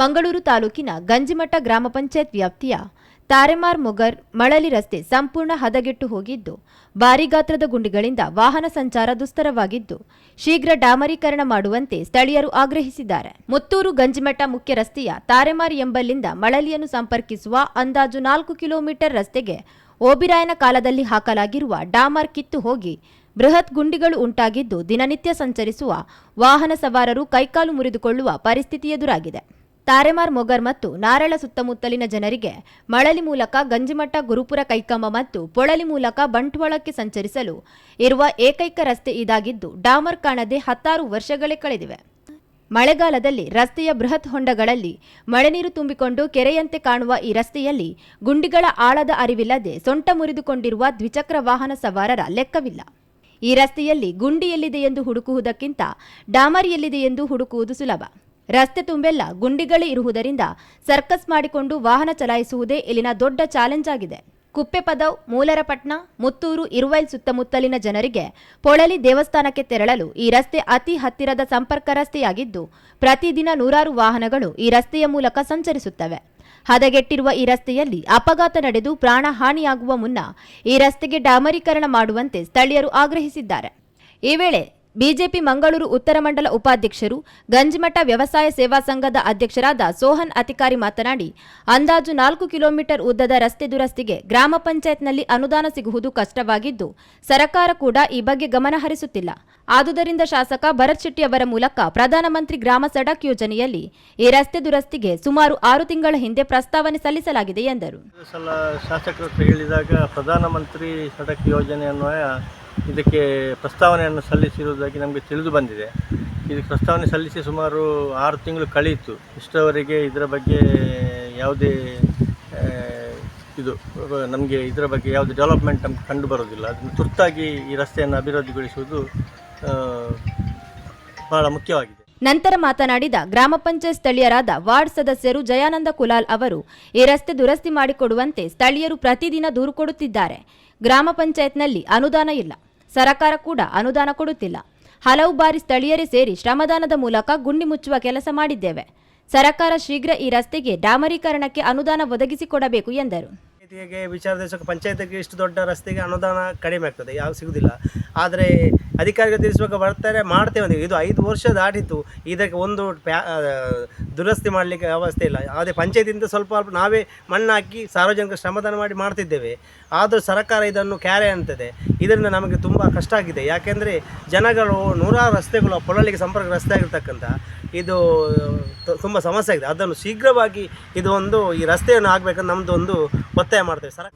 ಮಂಗಳೂರು ತಾಲೂಕಿನ ಗಂಜಿಮಠ ಗ್ರಾಮ ಪಂಚಾಯತ್ ವ್ಯಾಪ್ತಿಯ ತಾರೆಮಾರ್ ಮೊಗರ್ ಮಳಲಿ ರಸ್ತೆ ಸಂಪೂರ್ಣ ಹದಗೆಟ್ಟು ಹೋಗಿದ್ದು, ಭಾರಿ ಗಾತ್ರದ ಗುಂಡಿಗಳಿಂದ ವಾಹನ ಸಂಚಾರ ದುಸ್ತರವಾಗಿದ್ದು, ಶೀಘ್ರ ಡಾಮರೀಕರಣ ಮಾಡುವಂತೆ ಸ್ಥಳೀಯರು ಆಗ್ರಹಿಸಿದ್ದಾರೆ. ಮುತ್ತೂರು ಗಂಜಿಮಠ ಮುಖ್ಯ ರಸ್ತೆಯ ತಾರೆಮಾರ್ ಎಂಬಲ್ಲಿಂದ ಮಳಲಿಯನ್ನು ಸಂಪರ್ಕಿಸುವ ಅಂದಾಜು ನಾಲ್ಕು ಕಿಲೋಮೀಟರ್ ರಸ್ತೆಗೆ ಓಬಿರಾಯನ ಕಾಲದಲ್ಲಿ ಹಾಕಲಾಗಿರುವ ಡಾಮರ್ ಕಿತ್ತು ಹೋಗಿ ಬೃಹತ್ ಗುಂಡಿಗಳು ಉಂಟಾಗಿದ್ದು, ದಿನನಿತ್ಯ ಸಂಚರಿಸುವ ವಾಹನ ಸವಾರರು ಕೈಕಾಲು ಮುರಿದುಕೊಳ್ಳುವ ಪರಿಸ್ಥಿತಿ ಎದುರಾಗಿದೆ. ತಾರೆಮಾರ್ ಮೊಗರ್ ಮತ್ತು ನಾರಳ ಸುತ್ತಮುತ್ತಲಿನ ಜನರಿಗೆ ಮಳಲಿ ಮೂಲಕ ಗಂಜಿಮಠ, ಗುರುಪುರ ಕೈಕಂಬ ಮತ್ತು ಪೊಳಲಿ ಮೂಲಕ ಬಂಟ್ವಾಳಕ್ಕೆ ಸಂಚರಿಸಲು ಇರುವ ಏಕೈಕ ರಸ್ತೆ ಇದಾಗಿದ್ದು, ಡಾಮರ್ ಕಾಣದೆ ಹತ್ತಾರು ವರ್ಷಗಳೇ ಕಳೆದಿವೆ. ಮಳೆಗಾಲದಲ್ಲಿ ರಸ್ತೆಯ ಬೃಹತ್ ಹೊಂಡಗಳಲ್ಲಿ ಮಳೆ ನೀರು ತುಂಬಿಕೊಂಡು ಕೆರೆಯಂತೆ ಕಾಣುವ ಈ ರಸ್ತೆಯಲ್ಲಿ ಗುಂಡಿಗಳ ಆಳದ ಅರಿವಿಲ್ಲದೆ ಸೊಂಟ ಮುರಿದುಕೊಂಡಿರುವ ದ್ವಿಚಕ್ರ ವಾಹನ ಸವಾರರ ಲೆಕ್ಕವಿಲ್ಲ. ಈ ರಸ್ತೆಯಲ್ಲಿ ಗುಂಡಿ ಎಲ್ಲಿದೆ ಎಂದು ಹುಡುಕುವುದಕ್ಕಿಂತ ಡಾಮರ್ ಎಲ್ಲಿದೆ ಎಂದು ಹುಡುಕುವುದು ಸುಲಭ. ರಸ್ತೆ ತುಂಬೆಲ್ಲ ಗುಂಡಿಗಳೇ ಇರುವುದರಿಂದ ಸರ್ಕಸ್ ಮಾಡಿಕೊಂಡು ವಾಹನ ಚಲಾಯಿಸುವುದೇ ಇಲ್ಲಿನ ದೊಡ್ಡ ಚಾಲೆಂಜ್ ಆಗಿದೆ. ಕುಪ್ಪೆಪದವ್ ಮೂಲರಪಟ್ನ ಮುತ್ತೂರು, ಇರುವೈಲ್ ಸುತ್ತಮುತ್ತಲಿನ ಜನರಿಗೆ ಪೊಳಲಿ ದೇವಸ್ಥಾನಕ್ಕೆ ತೆರಳಲು ಈ ರಸ್ತೆ ಅತಿ ಹತ್ತಿರದ ಸಂಪರ್ಕ ರಸ್ತೆಯಾಗಿದ್ದು, ಪ್ರತಿದಿನ ನೂರಾರು ವಾಹನಗಳು ಈ ರಸ್ತೆಯ ಮೂಲಕ ಸಂಚರಿಸುತ್ತವೆ. ಹದಗೆಟ್ಟಿರುವ ಈ ರಸ್ತೆಯಲ್ಲಿ ಅಪಘಾತ ನಡೆದು ಪ್ರಾಣ ಹಾನಿಯಾಗುವ ಮುನ್ನ ಈ ರಸ್ತೆಗೆ ಡಾಮರೀಕರಣ ಮಾಡುವಂತೆ ಸ್ಥಳೀಯರು ಆಗ್ರಹಿಸಿದ್ದಾರೆ. ಈ ವೇಳೆ ಬಿಜೆಪಿ ಮಂಗಳೂರು ಉತ್ತರ ಮಂಡಲ ಉಪಾಧ್ಯಕ್ಷರು, ಗಂಜಿಮಠ ವ್ಯವಸಾಯ ಸೇವಾ ಸಂಘದ ಅಧ್ಯಕ್ಷರಾದ ಸೋಹನ್ ಅಧಿಕಾರಿ ಮಾತನಾಡಿ, ಅಂದಾಜು ನಾಲ್ಕು ಕಿಲೋಮೀಟರ್ ಉದ್ದದ ರಸ್ತೆ ದುರಸ್ತಿಗೆ ಗ್ರಾಮ ಪಂಚಾಯತ್ನಲ್ಲಿ ಅನುದಾನ ಸಿಗುವುದು ಕಷ್ಟವಾಗಿದ್ದು, ಸರಕಾರ ಕೂಡ ಈ ಬಗ್ಗೆ ಗಮನ ಹರಿಸುತ್ತಿಲ್ಲ. ಆದುದರಿಂದ ಶಾಸಕ ಭರತ್ ಶೆಟ್ಟಿ ಅವರ ಮೂಲಕ ಪ್ರಧಾನಮಂತ್ರಿ ಗ್ರಾಮ ಸಡಕ್ ಯೋಜನೆಯಲ್ಲಿ ಈ ರಸ್ತೆ ದುರಸ್ತಿಗೆ ಸುಮಾರು ಆರು ತಿಂಗಳ ಹಿಂದೆ ಪ್ರಸ್ತಾವನೆ ಸಲ್ಲಿಸಲಾಗಿದೆ ಎಂದರು. ಇದಕ್ಕೆ ಪ್ರಸ್ತಾವನೆಯನ್ನು ಸಲ್ಲಿಸಿರುವುದಾಗಿ ನಮಗೆ ತಿಳಿದು ಬಂದಿದೆ. ಇದು ಪ್ರಸ್ತಾವನೆ ಸಲ್ಲಿಸಿ ಸುಮಾರು ಆರು ತಿಂಗಳು ಕಳೆಯಿತು ಇಷ್ಟರವರೆಗೆ ಇದರ ಬಗ್ಗೆ ಯಾವುದೇ ಇದು, ನಮಗೆ ಇದರ ಬಗ್ಗೆ ಯಾವುದೇ ಡೆವಲಪ್ಮೆಂಟ್ ನಮ್ಗೆ ಕಂಡು ಬರೋದಿಲ್ಲ ಅದನ್ನು ತುರ್ತಾಗಿ ಈ ರಸ್ತೆಯನ್ನು ಅಭಿವೃದ್ಧಿಗೊಳಿಸುವುದು ಬಹಳ ಮುಖ್ಯವಾಗಿದೆ. ನಂತರ ಮಾತನಾಡಿದ ಗ್ರಾಮ ಪಂಚಾಯತ್ ಸ್ಥಳೀಯರಾದ ವಾರ್ಡ್ ಸದಸ್ಯರು ಜಯಾನಂದ ಕುಲಾಲ್ ಅವರು, ಈ ರಸ್ತೆ ದುರಸ್ತಿ ಮಾಡಿಕೊಡುವಂತೆ ಸ್ಥಳೀಯರು ಪ್ರತಿದಿನ ದೂರು ಕೊಡುತ್ತಿದ್ದಾರೆ. ಗ್ರಾಮ ಪಂಚಾಯತ್ನಲ್ಲಿ ಅನುದಾನ ಇಲ್ಲ. ಸರಕಾರ ಕೂಡ ಅನುದಾನ ಕೊಡುತ್ತಿಲ್ಲ. ಹಲವು ಬಾರಿ ಸ್ಥಳೀಯರೇ ಸೇರಿ ಶ್ರಮದಾನದ ಮೂಲಕ ಗುಂಡಿ ಮುಚ್ಚುವ ಕೆಲಸ ಮಾಡಿದ್ದೇವೆ. ಸರಕಾರ ಶೀಘ್ರ ಈ ರಸ್ತೆಗೆ ಡಾಮರೀಕರಣಕ್ಕೆ ಅನುದಾನ ಒದಗಿಸಿಕೊಡಬೇಕು ಎಂದರು. ವಿಚಾರ ಪಂಚಾಯತಿಗೆ ಇಷ್ಟು ದೊಡ್ಡ ರಸ್ತೆಗೆ ಅನುದಾನ ಕಡಿಮೆ ಆಗ್ತದೆ, ಯಾವ ಸಿಗುವುದಿಲ್ಲ ಆದರೆ ಅಧಿಕಾರಿಗಳು ತಿಳಿಸುವಾಗ ಬರ್ತಾರೆ, ಮಾಡ್ತೇವೆ ಇದು ಐದು ವರ್ಷ ದಾಟಿತ್ತು. ಇದಕ್ಕೆ ಒಂದು ದುರಸ್ತಿ ಮಾಡಲಿಕ್ಕೆ ವ್ಯವಸ್ಥೆ ಇಲ್ಲ. ಅದೇ ಪಂಚಾಯತಿಯಿಂದ ಸ್ವಲ್ಪ ಅಲ್ಪ ನಾವೇ ಮಣ್ಣು ಹಾಕಿ ಸಾರ್ವಜನಿಕ ಶ್ರಮದಾನ ಮಾಡಿ ಮಾಡ್ತಿದ್ದೇವೆ. ಆದರೂ ಸರ್ಕಾರ ಇದನ್ನು ಕ್ಯಾರೆ ಅಂತದೆ. ಇದರಿಂದ ನಮಗೆ ತುಂಬ ಕಷ್ಟ ಆಗಿದೆ. ಯಾಕೆಂದರೆ ಜನಗಳು ನೂರಾರು ರಸ್ತೆಗಳು ಪೊಳಲಿಗೆ ಸಂಪರ್ಕ ರಸ್ತೆ ಆಗಿರ್ತಕ್ಕಂಥ ಇದು ತುಂಬ ಸಮಸ್ಯೆ ಆಗಿದೆ. ಅದನ್ನು ಶೀಘ್ರವಾಗಿ ಇದು ಒಂದು ಈ ರಸ್ತೆಯನ್ನು ಆಗಬೇಕಂತ ನಮ್ಮದು ಒಂದು ಒತ್ತಾಯ ಮಾಡ್ತೇವೆ. ಸರ